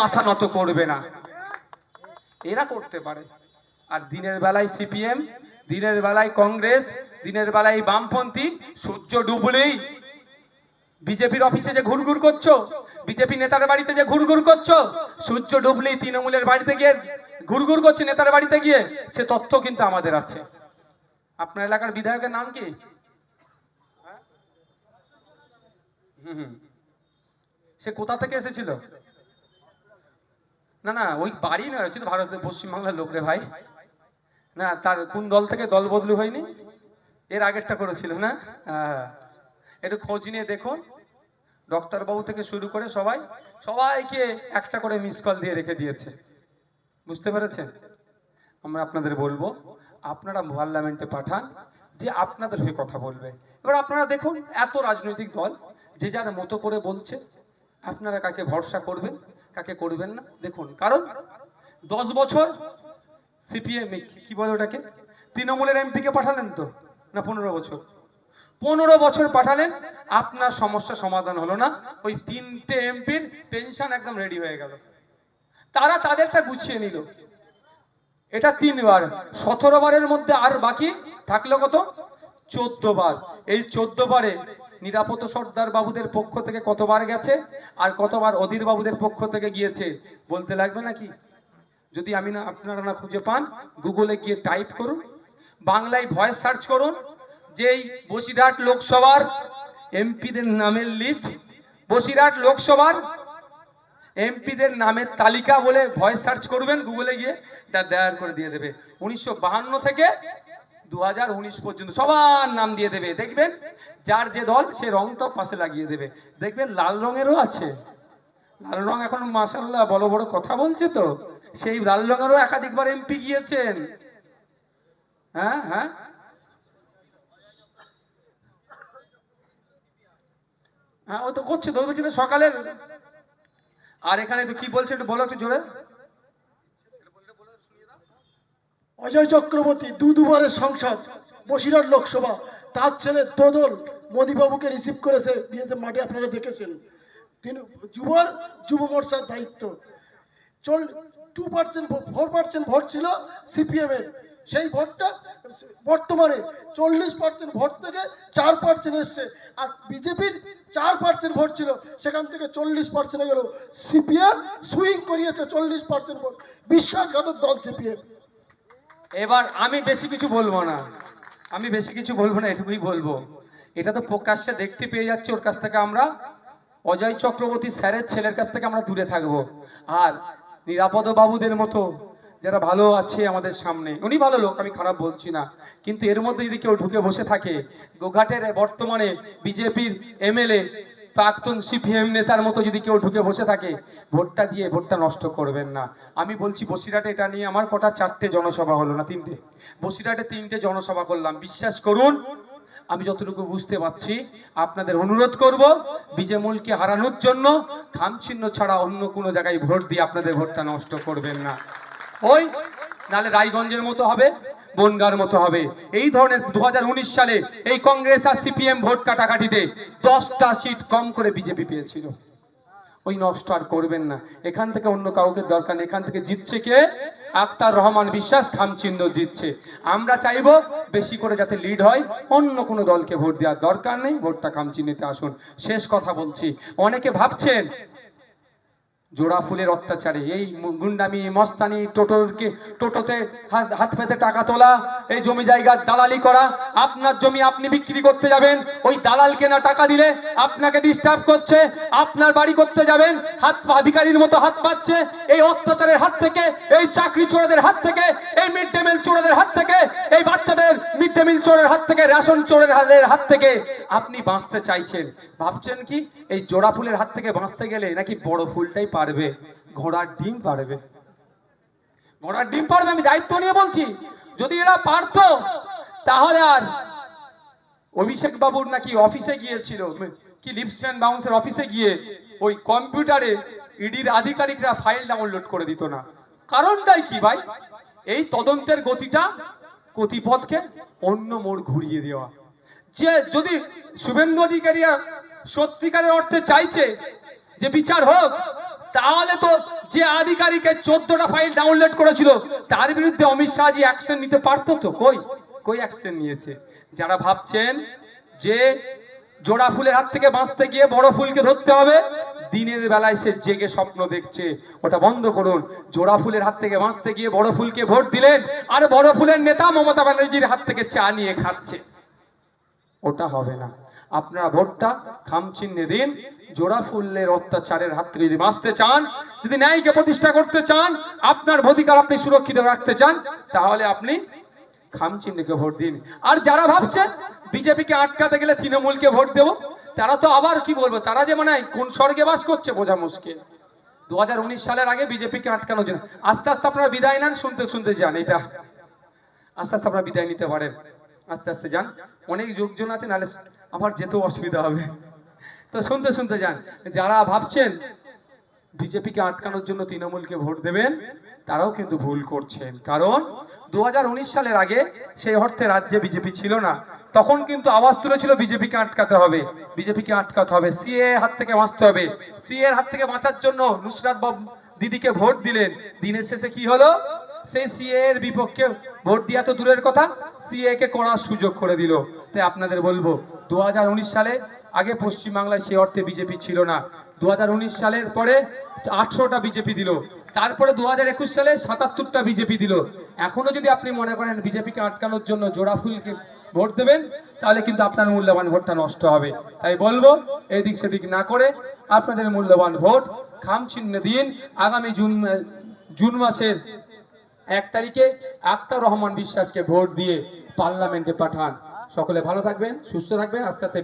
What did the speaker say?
মাথা নত করবে না। এরা করতে পারে। আর দিনের বেলায় সিপিএম, দিনের বেলায় কংগ্রেস, দিনের বেলায় বামপন্থী, সূর্য ডুবলেই বিজেপির অফিসে যে ঘুরঘুর করছ, বিজেপি নেতার বাড়িতে যে ঘুরঘুর করছ, সূর্য ডুবলেই তৃণমূলের বাড়িতে গিয়ে ঘুরঘুর করছে নেতার বাড়িতে গিয়ে, সে তথ্য কিন্তু আমাদের আছে। আপনার এলাকার বিধায়কের নাম কি। সে কোথা থেকে এসেছিল? না না, ওই বাড়ি নয়, শুধু ভারতের পশ্চিমবাংলার লোক রে ভাই। না, তার কোন দল থেকে দল বদলু হয়নি? এর আগেরটা করেছিল, না? হ্যাঁ। একটু খোঁজ নিয়ে দেখুন। ডক্টরবাবু থেকে শুরু করে সবাই, সবাইকে একটা করে মিস কল দিয়ে রেখে দিয়েছে। বুঝতে পেরেছেন? আমরা আপনাদের বলব, আপনারা পার্লামেন্টে পাঠান, যে আপনাদের হয়ে কথা বলবে। এবার আপনারা দেখুন, এত রাজনৈতিক দল, যে যার মতো করে বলছে, আপনারা কাকে ভরসা করবেন? কাকে করবেন না? দেখুন, কারণ দশ বছর সিপিএম কি বলে ওটাকে? তৃণমূলের এমপিকে পাঠালেন তো? না পনেরো বছর? পনেরো বছর পাঠালেন, আপনার সমস্যা সমাধান হলো না। ওই তিনটে এমপির পেনশন একদম রেডি হয়ে গেল। তারা তাদেরটা গুছিয়ে নিল। এটা তিনবার। সতেরো বারের মধ্যে আর বাকি থাকল কত? চোদ্দ বার। এই চোদ্দ বারে নিরাপদ সর্দার বাবুদের পক্ষ থেকে কতবার গেছে? আর কতবার অধীর বাবুদের পক্ষ থেকে গিয়েছে? বলতে লাগবে নাকি? যদি আমি না, আপনারা না খুঁজে পান, গুগলে গিয়ে টাইপ করুন, বাংলায় ভয়েস সার্চ করুন, যেই বসিরহাট লোকসভার এমপিদের নামের লিস্ট বসিরহাট লোকসভার এমপিদের নামের তালিকা বলে ভয়েস সার্চ করবেন, গুগলে গিয়ে, তা দেয়ার করে দিয়ে দেবে। উনিশশো থেকে দু হাজার উনিশ পর্যন্ত সবার নাম দিয়ে দেবে, দেখবেন? যার যে দল, সে রংটাও পাশে লাগিয়ে দেবে। দেখবেন, লাল রঙেরও আছে। লাল রং এখন মাসাল্লাহ বড় বড় কথা বলছে তো। সেই লাল রঙেরও একাধিকবার এমপি গিয়েছেন। হ্যাঁ হ্যাঁ? হ্যাঁ ও তো করছে তো বলছে সকালের। আর এখানে তো কি বলছে একটু বলো একটু জোরে। অজয় চক্রবর্তী দু দুবারের সংসদ, বসিরহাট লোকসভা। তার ছেলে দোদল মোদীবাবুকে রিসিভ করেছে বিএসএফ মাঠে, আপনারা দেখেছেন। তিনি যুবর, যুব মোর্চার দায়িত্ব। চল two percent four percent vote ছিল সিপিএমের সেই ভোটটা বর্তমানে চল্লিশ পার্সেন্ট ভোট থেকে চার পার্সেন্ট এসছে। আর বিজেপির চার পার্সেন্ট ভোট ছিল, সেখান থেকে চল্লিশ পার্সেন্টে গেল সিপিএম সুইং করিয়েছে চল্লিশ পার্সেন্ট ভোট। বিশ্বাসঘাতক দল সিপিএম এবার আমি বেশি কিছু বলব না। আমি বেশি কিছু বলব না, এটুকুই বলব। এটা তো প্রকাশ্যে দেখতে পেয়ে যাচ্ছে ওর কাছ থেকে আমরা। অজয় চক্রবর্তী স্যারের ছেলের কাছ থেকে আমরা দূরে থাকব। আর নিরাপদ বাবুদের মতো যারা ভালো আছে আমাদের সামনে। উনি ভালো লোক, আমি খারাপ বলছি না। কিন্তু এর মধ্যে যদি কেউ ঢুকে বসে থাকে, গোঘাটের বর্তমানে বিজেপির এমএলএ প্রাক্তন সিপিএম নেতার মতো যদি কেউ ঢুকে বসে থাকে, ভোটটা দিয়ে ভোটটা নষ্ট করবেন না। আমি বলছি, বসিরহাটে এটা নিয়ে আমার কটা চারটে জনসভা হলো না, তিনটে। বসিরহাটে তিনটে জনসভা করলাম। বিশ্বাস করুন, আমি যতটুকু বুঝতে পারছি, আপনাদের অনুরোধ করব, বিজেমুলকে হারানোর জন্য খামচিহ্ন ছাড়া অন্য কোনো জায়গায় ভোট দিয়ে আপনাদের ভোটটা নষ্ট করবেন না। ওই, নালে রায়গঞ্জের মতো হবে। বনগার মতো হবে। এই ধরনের দুহাজার উনিশ সালে এই কংগ্রেস আর সিপিএম ভোট কাটাকাটিতে দশটা সিট কম করে বিজেপি পেয়েছিল। ওই নষ্ট আর করবেন না। এখান থেকে অন্য কাউকে দরকার নেই। এখান থেকে জিতছে কে? আক্তার রহমান বিশ্বাস, খামচিহ্ন জিতছে। আমরা চাইব বেশি করে যাতে লিড হয়, অন্য কোনো দলকে ভোট দেওয়ার দরকার নেই। ভোটটা খামচিহ্নিতে আসুন। শেষ কথা বলছি। অনেকে ভাবছেন জোড়া ফুলের অত্যাচারে। এই গুন্ডামি, মস্তানি টোটোকে টোটোতে হাত পেতে টাকা তোলা, এই জমি জায়গার দালালি করা, আপনার জমি আপনি বিক্রি করতে যাবেন, ওই দালাল কেনা টাকা দিলে আপনাকে ডিস্টার্ব করছে, আপনার বাড়ি করতে যাবেন, হাত পাধিকারীর মতো হাত পাচ্ছে, এই অত্যাচারের হাত থেকে, এই চাকরি চোরাদের হাত থেকে, এই মিড ডে মিল চোরাদের হাত থেকে এই বাচ্চাদের মিড ডে মিল রেশন চোরের হাতের হাত থেকে আপনি বাঁচতে চাইছেন। ভাবছেন কি, এই জোড়া ফুলের হাত থেকে বাঁচতে গেলে নাকি বড় ফুলটাই পারবে, ঘোড়ার ডিম পারবে? ঘোড়ার ডিম পারবে আমি দায়িত্ব নিয়ে বলছি। যদি এরা পারতো, তাহলে আর অভিষেক বাবুর নাকি অফিসে গিয়েছিল, কি লিপস্ট্যান্ড বাউন্সের অফিসে গিয়ে ওই কম্পিউটারে ইডির আধিকারিকরা ফাইল ডাউনলোড করে দিত না। কারণটাই কি ভাই? এই তদন্তের গতিটা গতিপথকে অন্য মোড় ঘুরিয়ে দেওয়া। যে যদি শুভেন্দু অধিকারীরা সত্যিকারের অর্থে চাইছে যে বিচার হোক, তাহলে তো যে আধিকারিকের চোদ্দটা ফাইল ডাউনলোড করেছিল, তার বিরুদ্ধে অমিত শাহজি অ্যাকশন নিতে পারতো তো? কই? কই অ্যাকশন নিয়েছে? যারা ভাবছেন যে জোড়া ফুলের হাত থেকে বাঁচতে গিয়ে বড় ফুলকে ধরতে হবে দিনের বেলায় সে জেগে স্বপ্ন দেখছে। ওটা বন্ধ করুন। জোড়া ফুলের হাত থেকে বাঁচতে গিয়ে বড় ফুলকে ভোট দিলেন আর বড় ফুলের নেতা মমতা ব্যানার্জির হাত থেকে চা নিয়ে খাচ্ছে। ওটা হবে না। আপনারা ভোটটা খামচিহ্নে দিন। জোড়া ফুলের অত্যাচারের হাত থেকে যদি বাঁচতে চান, যদি ন্যায়কে প্রতিষ্ঠা করতে চান, আপনার অধিকার আপনি সুরক্ষিত রাখতে চান, তাহলে আপনি খামচিহ্নকে ভোট দিন। আর যারা ভাবছেন, বিজেপিকে আটকাতে গেলে তৃণমূলকে ভোট দেবো তারা তো আবার কি বলব, তারা যে মানে কোন স্বর্গে বাস করছে বোঝা মুশকিল। দু হাজার উনিশ সালের আগে বিজেপিকে আটকানোর জন্য আস্তে আস্তে আপনারা বিদায় নেন, শুনতে শুনতে যান এটা। আস্তে আস্তে আপনারা বিদায় নিতে পারেন। আস্তে আস্তে যান। অনেক লোকজন আছে, নাহলে আমার যেতেও অসুবিধা হবে। তো শুনতে শুনতে যান। যারা ভাবছেন বিজেপিকে আটকানোর জন্য তৃণমূলকে ভোট দেবেন, তারাও কিন্তু ভুল করছেন। কারণ দু হাজার উনিশ সালের আগে সেই অর্থে রাজ্যে বিজেপি ছিল না। তখন কিন্তু আওয়াজ তুলেছিল বিজেপিকে আটকাতে হবে। বিজেপিকে আটকাতে হবে। সিএ হাত থেকে বাঁচতে হবে। সিএ হাত থেকে বাঁচার জন্য নুসরাত বাবু দিদিকে ভোট দিলেন। দিনের শেষে কি হলো? সেই সিএ এর বিপক্ষে ভোট দেওয়া তো দূরের কথা। সিএ কে করার সুযোগ করে দিল। তাই আপনাদের বলব দু হাজার উনিশ সালে আগে পশ্চিমবাংলায় সেই অর্থে বিজেপি ছিল না। দু সালের পরে আঠারোটা বিজেপি দিল। তারপরে দু হাজার একুশ সালে সাতাত্তরটা বিজেপি দিল। এখনও যদি আপনি মনে করেন বিজেপিকে আটকানোর জন্য জোড়াফুলকে ভোট দেবেন, তাহলে কিন্তু আপনার মূল্যবান ভোটটা নষ্ট হবে। তাই বলব, এদিক সেদিক না করে আপনাদের মূল্যবান ভোট খাম দিন। আগামী জুন জুন মাসের এক তারিখে আক্তার রহমান বিশ্বাসকে ভোট দিয়ে পার্লামেন্টে পাঠান। সকলে ভালো থাকবেন, সুস্থ থাকবেন, আস্তে আস্তে